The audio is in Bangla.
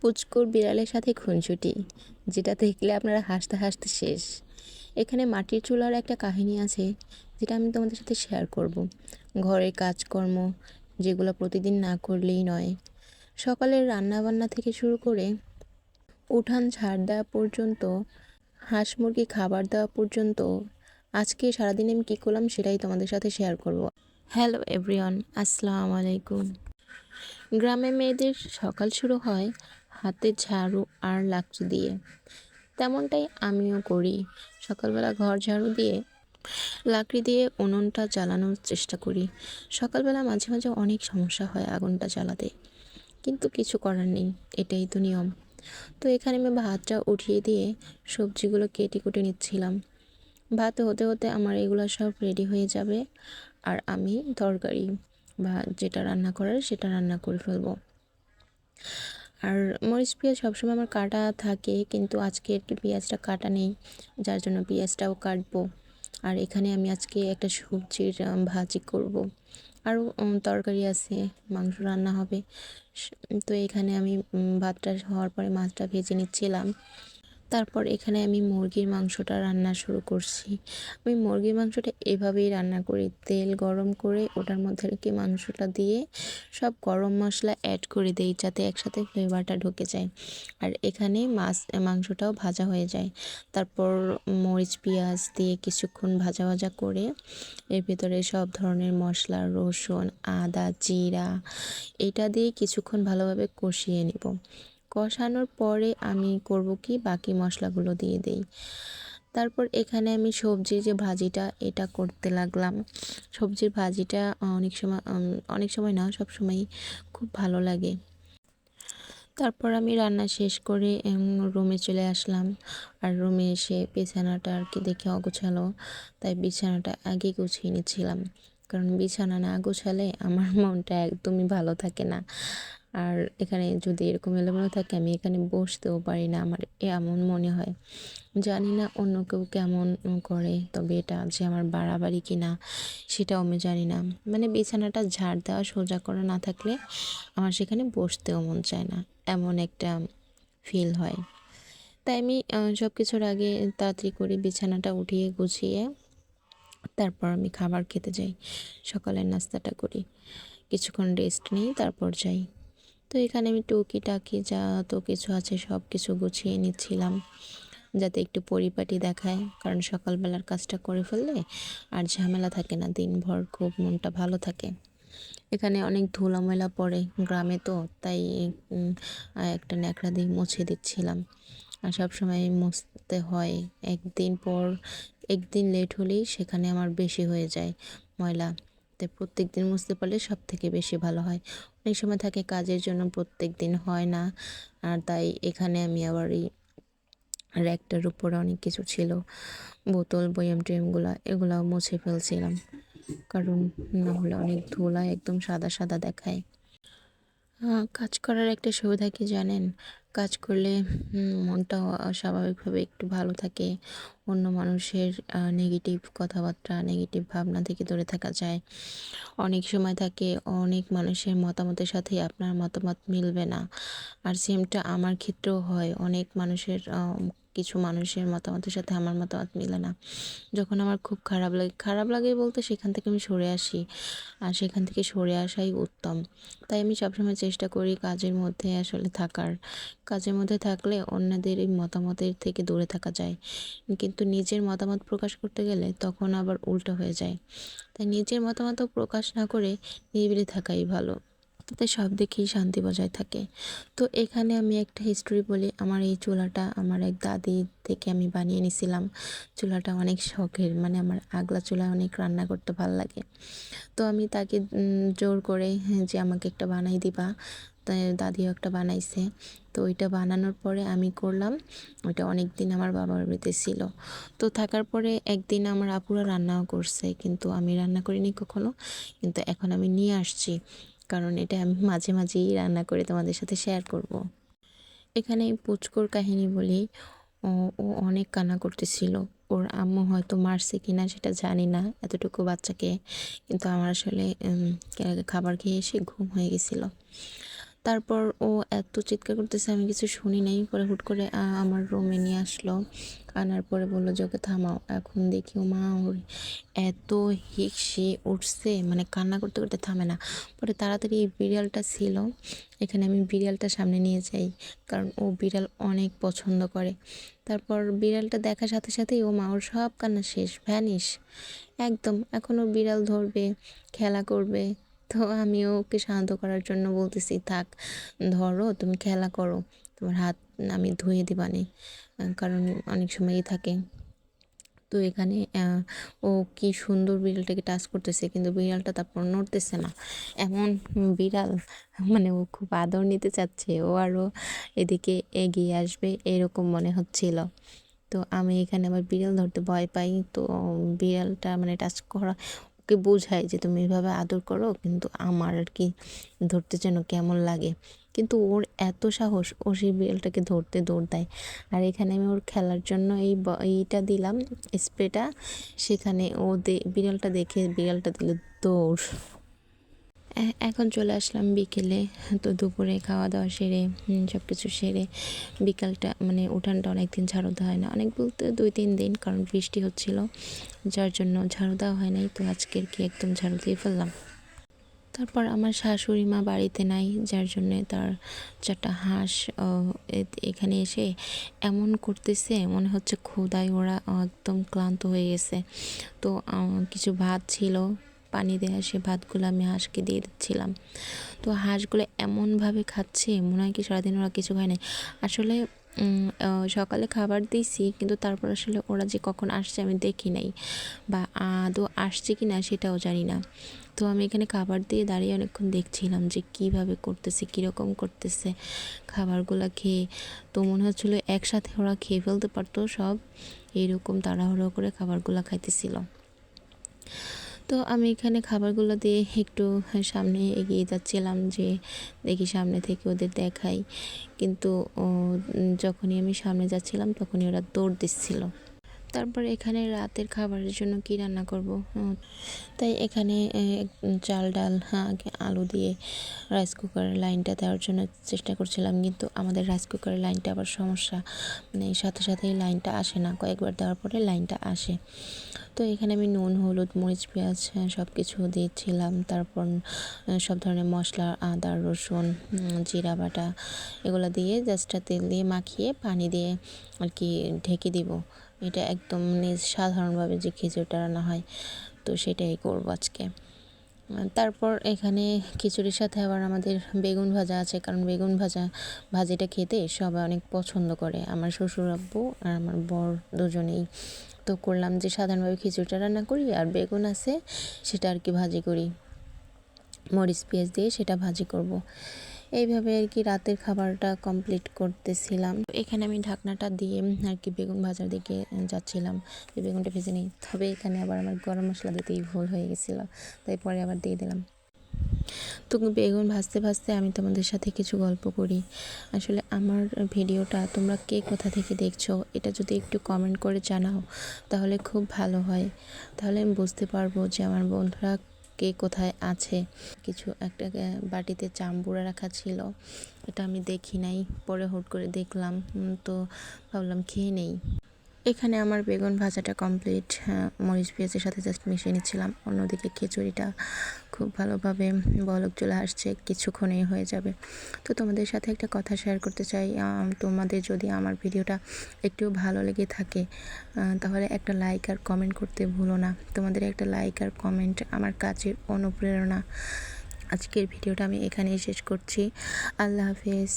পুচকুর বিড়ালের সাথে খুনসুটি, যেটা দেখলে আপনারা হাসতে হাসতে শেষ এখানে মাটির চুলার একটা কাহিনী আছে, যেটা আমি তোমাদের সাথে শেয়ার করব। ঘরের কাজকর্ম, যেগুলো প্রতিদিন না করলেই নয় সকালের রান্নাবান্না থেকে শুরু করে উঠান ঝাড় দেওয়া পর্যন্ত, হাঁস মুরগি খাবার দেওয়া পর্যন্ত, আজকে সারাদিন আমি কী করলাম সেটাই তোমাদের সাথে শেয়ার করব। হ্যালো এভরিওয়ান আসসালামু আলাইকুম গ্রামে মেয়েদের সকাল শুরু হয় হাতে ঝাড়ু আর লাকড়ি দিয়ে। তেমনটাই আমিও করি। সকালবেলা ঘর ঝাড়ু দিয়ে লাকড়ি দিয়ে উনুনটা জ্বালানোর চেষ্টা করি। সকালবেলা মাঝে মাঝে অনেক সমস্যা হয় আগুনটা জ্বালাতে। কিন্তু কিছু করার নেই, এটাই তো নিয়ম। তো এখানে আমি ভাতটা উঠিয়ে দিয়ে সবজিগুলো কেটে কুটে নিচ্ছিলাম। ভাত হতে হতে আমার এগুলো সব রেডি হয়ে যাবে আর আমি তরকারি। বা যেটা রান্না করার সেটা রান্না করে ফেলব। আর মরিচ পেঁয়াজ সবসময় আমার কাটা থাকে, কিন্তু আজকে একটু পেঁয়াজটা কাটা নেই, যার জন্য পেঁয়াজটাও কাটবো। আর এখানে আমি আজকে একটা সবজির ভাজি করব। আরও তরকারি আছে, মাংস রান্না হবে। তো এখানে আমি ভাতটা হওয়ার পরে মাছটা ভেজে নিচ্ছিলাম। তারপর এখানে আমি মুরগির মাংসটা রান্না শুরু করছি। আমি মুরগির মাংসটা এভাবেই রান্না করি। তেল গরম করে ওটার মধ্যে রেখে মাংসটা দিয়ে সব গরম মশলা অ্যাড করে দিই যাতে একসাথে ফ্লেভারটা ঢুকে যায়। আর এখানে মাছ, মাংসটাও ভাজা হয়ে যায়। তারপর মরিচ, পেঁয়াজ দিয়ে কিছুক্ষণ ভাজা ভাজা করে এর ভেতরে সব ধরনের মশলা, রসুন, আদা, জিরা, এটা দিয়ে কিছুক্ষণ ভালোভাবে কষিয়ে নেব। কষানোর পরে আমি করব কি? বাকি মশলাগুলো দিয়ে দেই। তারপর এখানে আমি সবজির যে ভাজিটা, এটা করতে লাগলাম। সবজির ভাজিটা অনেক সময় অনেক সময় না সব সময় খুব ভালো লাগে। তারপর আমি রান্না শেষ করে রুমে চলে আসলাম। আর রুমে এসে বিছানাটা আর কি দেখে অগোছালো। তাই বিছানাটা আগে গুছিয়ে নিচ্ছিলাম। কারণ বিছানা না গোছালে আমার মনটা একদমই ভালো থাকে না। আর এখানে যদি এরকম এলোমেলো থাকে, আমি এখানে বসতেও পারি না। আমার এমন মনে হয়। জানি না অন্য কেউ কেমন করে, তবে এটা যে আমার বাড়াবাড়ি কি না সেটাও আমি জানি না। মানে বিছানাটা ঝাড় দেওয়া, সোজা করা না থাকলে আমার সেখানে বসতেও মন চায় না। এমন একটা ফিল হয়। তাই আমি সব কিছুর আগে তাড়াতাড়ি করে বিছানাটা উঠিয়ে গুছিয়ে, তারপর আমি খাবার খেতে যাই। সকালের নাস্তাটা করি। কিছুক্ষণ রেস্ট নিই তারপর যাই। তো এখানে আমি টুকিটাকি যা তো কিছু আছে সব কিছু গুছিয়ে নিচ্ছিলাম, যাতে একটু পরিপাটি দেখায়। কারণ সকালবেলার কাজটা করে ফেললে আর ঝামেলা থাকে না, দিনভর খুব মনটা ভালো থাকে। এখানে অনেক ধুলা ময়লা পড়ে গ্রামে তো, তাই একটা ন্যাকড়া দিয়ে মুছে দিচ্ছিলাম। আর সবসময় মুছতে হয়, একদিন পর, একদিন লেট হলেই সেখানে আমার বেশি হয়ে যায় ময়লা। তাই প্রত্যেক দিন মুছতে পারলে সব থেকে বেশি ভালো হয়। অনেক সময় থাকে কাজের জন্য প্রত্যেক দিন হয় না। আর তাই এখানে আমি আবার এই র্যাকটার উপরে অনেক কিছু ছিল। বোতল, বয়াম ট্রেমগুলো এগুলাও মুছে ফেলছিলাম। কারণ না হলে অনেক ধুলা একদম সাদা সাদা দেখায়। কাজ করার একটা সুবিধা কি জানেন? কাজ করলে মনটা স্বাভাবিকভাবে একটু ভালো থাকে। অন্য মানুষের নেগেটিভ কথাবার্তা নেগেটিভ ভাবনা থেকে দূরে থাকা যায়। অনেক সময় থাকে, অনেক মানুষের মতামতের সাথে আপনার মতামত মিলবে না। আর সেমটা আমার ক্ষেত্রেও হয়। অনেক মানুষের কিছু মানুষের মতামতের সাথে আমার মতামত মিলে না। যখন আমার খুব খারাপ লাগে খারাপ লাগে বলতে সেখান থেকে আমি সরে আসি আর সেখান থেকে সরে আসাই উত্তম। তাই আমি সবসময় চেষ্টা করি কাজের মধ্যে আসলে থাকার। কাজের মধ্যে থাকলে অন্যদের এই মতামতের থেকে দূরে থাকা যায়। কিন্তু নিজের মতামত প্রকাশ করতে গেলে তখন আবার উল্টো হয়ে যায়। তাই নিজের মতামতও প্রকাশ না করে নিরিবিলি থাকাই ভালো। তাতে সব দিকেই শান্তি বজায় থাকে। তো এখানে আমি একটা হিস্টোরি বলি। আমার এই চুলাটা আমার এক দাদি থেকে আমি বানিয়ে নিছিলাম। চুলাটা অনেক শখের মানে আমার আগলা চুলায় অনেক রান্না করতে ভালো লাগে। তো আমি তাকে জোর করে হ্যাঁ, যে আমাকে একটা বানাই দিবা। দাদিও একটা বানাইছে। তো ওইটা বানানোর পরে আমি করলাম। ওইটা অনেক দিন আমার বাবার বাড়িতে ছিল। তো থাকার পরে একদিন আমার আপুরা রান্নাও করছে। কিন্তু আমি রান্না করিনি কখনো। কিন্তু এখন আমি নিয়ে আসছি। কারণ এটা আমি মাঝে মাঝেই রান্না করে তোমাদের সাথে শেয়ার করব। এখানে পুচকোর কাহিনী বলি, ও অনেক কান্না করতেছিল। ওর আম্মু হয়তো মারছে কিনা সেটা জানি না, এতটুকু বাচ্চাকে। কিন্তু আমার আসলে খাবার খেয়ে এসে ঘুম হয়ে গেছিল। তারপর ও এত চিৎকার করতেছে, আমি কিছু শুনি নাই। পরে হুট করে আমার রুমে নিয়ে আসলো। আনার পরে বলল যে ওকে থামাও। এখন দেখি ও, মা, ওর এত হিকসে উঠছে। মানে কান্না করতে করতে থামে না। পরে তাড়াতাড়ি এই বিড়ালটা ছিল। এখানে আমি বিড়ালটা সামনে নিয়ে যাই, কারণ ও বিড়াল অনেক পছন্দ করে। তারপর বিড়ালটা দেখার সাথে সাথেই ও, মা, ওর সব কান্না শেষ, ভ্যানিশ। একদম, এখন ও বিড়াল ধরবে, খেলা করবে। তো আমিও ওকে শান্ত করার জন্য বলতেছি, থাক, ধরো, তুমি খেলা করো, তোমার হাত আমি ধুয়ে দিবানে কারণ অনেক সময়ই থাকে। তো এখানে ও কি সুন্দর বিড়ালটাকে টাচ করতেছে, কিন্তু বিড়ালটা তারপর নড়তেছে না। এমন বিড়াল মানে ও খুব আদর নিতে চাচ্ছে। ও আরও এদিকে এগিয়ে আসবে, এরকম মনে হচ্ছিল। তো আমি এখানে আবার বিড়াল ধরতে ভয় পাই। তো বিড়ালটা মানে টাচ করা ওকে বোঝায় যে তুমি এভাবে আদর করো, কিন্তু আমার আর কি ধরতে যেন কেমন লাগে। কিন্তু ওর এত সাহস, ও সেই বিড়ালটাকে ধরতে দৌড় দেয়। আর এখানে আমি ওর খেলার জন্য এই এইটা দিলাম, স্প্রেটা। সেখানে ও দে- বিড়ালটা দেখে বিড়ালটা দিল দৌড়। এখন চলে আসলাম বিকেলে, তো দুপুরে খাওয়া দাওয়া সেরে সব কিছু সেরে বিকালটা মানে উঠানটা অনেক দিন ঝাড়ু দেওয়া হয় না। অনেক বলতে দুই, তিন দিন, কারণ বৃষ্টি হচ্ছিল, যার জন্য ঝাড়ু দেওয়া হয় নাই, তো আজকের কি একদম ঝাড়ু দিয়ে ফেললাম। তারপর আমার শাশুড়ি মা বাড়িতে নাই, যার জন্য তার চারটা হাঁস এখানে এসে এমন করতেছে, মনে হচ্ছে ক্ষুদায় ওরা একদম ক্লান্ত হয়ে গেছে। তো কিছু ভাত ছিল পানি দেওয়া সে ভাতগুলো আমি হাঁসকে দিয়ে দিচ্ছিলাম। তো হাঁসগুলো এমনভাবে খাচ্ছে, মনে হয় কি সারাদিন ওরা কিছু খায় নাই। আসলে সকালে খাবার দিয়েছি, কিন্তু তারপর আসলে ওরা যে কখন আসছে আমি দেখি নাই বা আদৌ আসছে কি না সেটাও জানি না। তো আমি এখানে খাবার দিয়ে দাঁড়িয়ে অনেকক্ষণ দেখছিলাম যে কীভাবে করতেছে, কীরকম করতেছে খাবারগুলো খেয়ে। তো মনে হচ্ছিল একসাথে ওরা খেয়ে ফেলতে পারতো সব এইরকম তাড়াহুড়ো করে খাবারগুলো খাইতেছিল। তো আমি এখানে খাবারগুলো দিয়ে একটু সামনে এগিয়ে যাচ্ছিলাম যে দেখি সামনে থেকে ওদের দেখাই। কিন্তু যখনই আমি সামনে যাচ্ছিলাম তখনই ওরা দৌড় দিচ্ছিল। তারপর এখানে রাতের খাবারের জন্য কি রান্না করব? তাই এখানে চাল ডাল হ্যাঁ, আলু দিয়ে রাইস কুকারের লাইনটা দেওয়ার জন্য চেষ্টা করছিলাম কিন্তু আমাদের রাইস কুকারের লাইনটা আবার সমস্যা। মানে সাথে সাথেই লাইনটা আসে না কয়েকবার দেওয়ার পরে লাইনটা আসে। তো এখানে আমি নুন হলুদ মরিচ পেঁয়াজ সব কিছু দিয়েছিলাম। তারপর সব ধরনের মশলা আদা রসুন জিরা বাটা এগুলো দিয়ে জাস্ট তেল দিয়ে মাখিয়ে পানি দিয়ে আর কি ঢেকে দিব। এটা একদম মানে সাধারণভাবে যে খিচুড়িটা রান্না হয়, তো সেটাই করব আজকে। তারপর এখানে খিচুড়ির সাথে আবার আমাদের বেগুন ভাজা আছে, কারণ বেগুন ভাজা, ভাজিটা খেতে সবাই অনেক পছন্দ করে। আমার শ্বশুর আব্বু আর আমার বর দুজনেই। তো করলাম যে সাধারণভাবে খিচুড়িটা রান্না করি আর বেগুন আছে, সেটা আর কি ভাজি করি। মরিচ পেঁয়াজ দিয়ে সেটা ভাজি করব। এইভাবে আর কি রাতের খাবারটা কমপ্লিট করতেছিলাম। এখানে আমি ঢাকনাটা দিয়ে আর কি বেগুন ভাজার দিকে যাচ্ছিলাম। যে বেগুনটা ভেজে নিই তবে এখানে আবার আমার গরম মশলা দিতেই ভুল হয়ে গেছিল। তাই পরে আবার দিয়ে দিলাম। তো বেগুন ভাজতে ভাজতে আমি তোমাদের সাথে কিছু গল্প করি। আসলে আমার ভিডিওটা তোমরা কে কোথা থেকে দেখছ, এটা যদি একটু কমেন্ট করে জানাও, তাহলে খুব ভালো হয়। তাহলে আমি বুঝতে পারব যে আমার বন্ধুরা কে কোথায় আছে? কিছু একটা বাটিতে চাম্বুরা রাখা ছিল। এটা আমি দেখি নাই, পরে হুট করে দেখলাম। তো ভাবলাম খেয়ে নেই। এখানে আমার বেগুন ভাজাটা কমপ্লিট মরিচ পেঁয়াজের সাথে জাস্ট মিশিয়ে নিচ্ছিলাম। অন্যদিকে খিচুড়িটা খুব ভালোভাবে বলক চলে আসছে, কিছুক্ষণেই হয়ে যাবে। তো তোমাদের সাথে একটা কথা শেয়ার করতে চাই। তোমাদের যদি আমার ভিডিওটা একটু ভালো লেগে থাকে তাহলে একটা লাইক আর কমেন্ট করতে ভুলো না। তোমাদের একটা লাইক আর কমেন্ট আমার কাজের অনুপ্রেরণা। আজকের ভিডিওটা আমি এখানেই শেষ করছি। আল্লাহ হাফেজ।